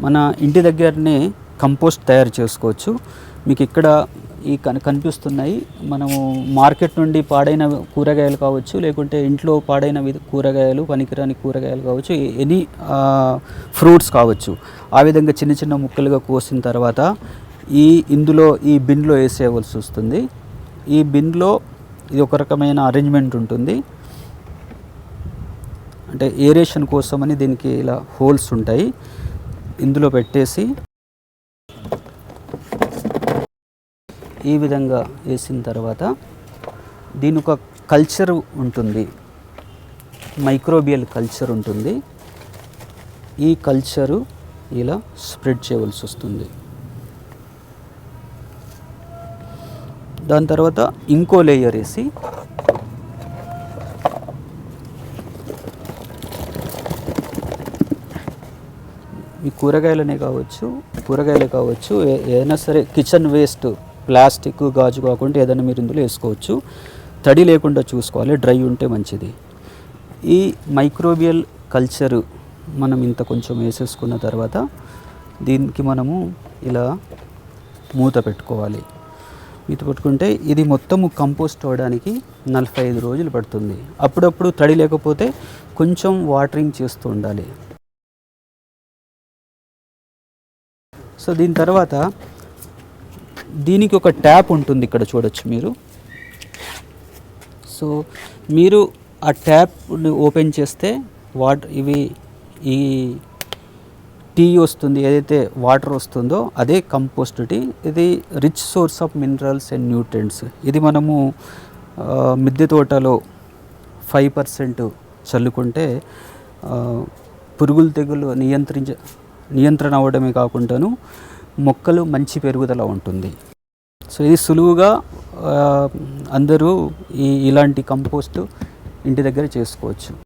మన ఇంటి దగ్గరనే కంపోస్ట్ తయారు చేసుకోవచ్చు. మీకు ఇక్కడ ఈ కన్ కనిపిస్తున్నాయి. మనము మార్కెట్ నుండి పాడైన కూరగాయలు కావచ్చు లేకుంటే ఇంట్లో పాడైన విధ కూరగాయలు పనికిరాని కూరగాయలు కావచ్చు ఎనీ ఫ్రూట్స్ కావచ్చు. ఆ విధంగా చిన్న చిన్న ముక్కలుగా కోసిన తర్వాత ఈ ఇందులో ఈ బిన్లో వేసేయవలసి వస్తుంది. ఈ బిన్లో ఇది ఒక రకమైన అరేంజ్మెంట్ ఉంటుంది. అంటే ఏరేషన్ కోసమని దీనికి ఇలా హోల్స్ ఉంటాయి. ఇందులో పెట్టేసి ఈ విధంగా వేసిన తర్వాత దీని ఒక కల్చర్ ఉంటుంది. మైక్రోబియల్ కల్చర్ ఉంటుంది. ఈ కల్చరు ఇలా స్ప్రెడ్ చేయవలసి వస్తుంది. దాని తర్వాత ఇంకో లేయర్ వేసి ఈ కూరగాయలనే కావచ్చు కూరగాయలే కావచ్చు ఏదైనా సరే కిచెన్ వేస్ట్ ప్లాస్టిక్ గాజు కాకుండా ఏదైనా మీరు ఇందులో వేసుకోవచ్చు. తడి లేకుండా చూసుకోవాలి డ్రై ఉంటే మంచిది. ఈ మైక్రోబియల్ కల్చరు మనం ఇంత కొంచెం వేసేసుకున్న తర్వాత దీనికి మనము ఇలా మూత పెట్టుకోవాలి. మూత పెట్టుకుంటే ఇది మొత్తము కంపోస్ట్ అవ్వడానికి నలభై ఐదు రోజులు పడుతుంది. అప్పుడప్పుడు తడి లేకపోతే కొంచెం వాటరింగ్ చేస్తూ ఉండాలి. సో దీని తర్వాత దీనికి ఒక ట్యాప్ ఉంటుంది ఇక్కడ చూడొచ్చు మీరు. సో మీరు ఆ ట్యాప్ని ఓపెన్ చేస్తే వాటర్ ఇవి ఈ టీ వస్తుంది ఏదైతే వాటర్ వస్తుందో అదే కంపోస్ట్ టీ. ఇది rich source of minerals and nutrients. ఇది మనము మిద్దె తోటలో ఫైవ్ పర్సెంట్ చల్లుకుంటే పురుగులు తెగులు నియంత్రించ నియంత్రణ అవ్వడమే కాకుండాను మొక్కలు మంచి పెరుగుదల ఉంటుంది. సో ఇది సులువుగా అందరూ ఈ ఇలాంటి కంపోస్ట్ ఇంటి దగ్గర చేసుకోవచ్చు.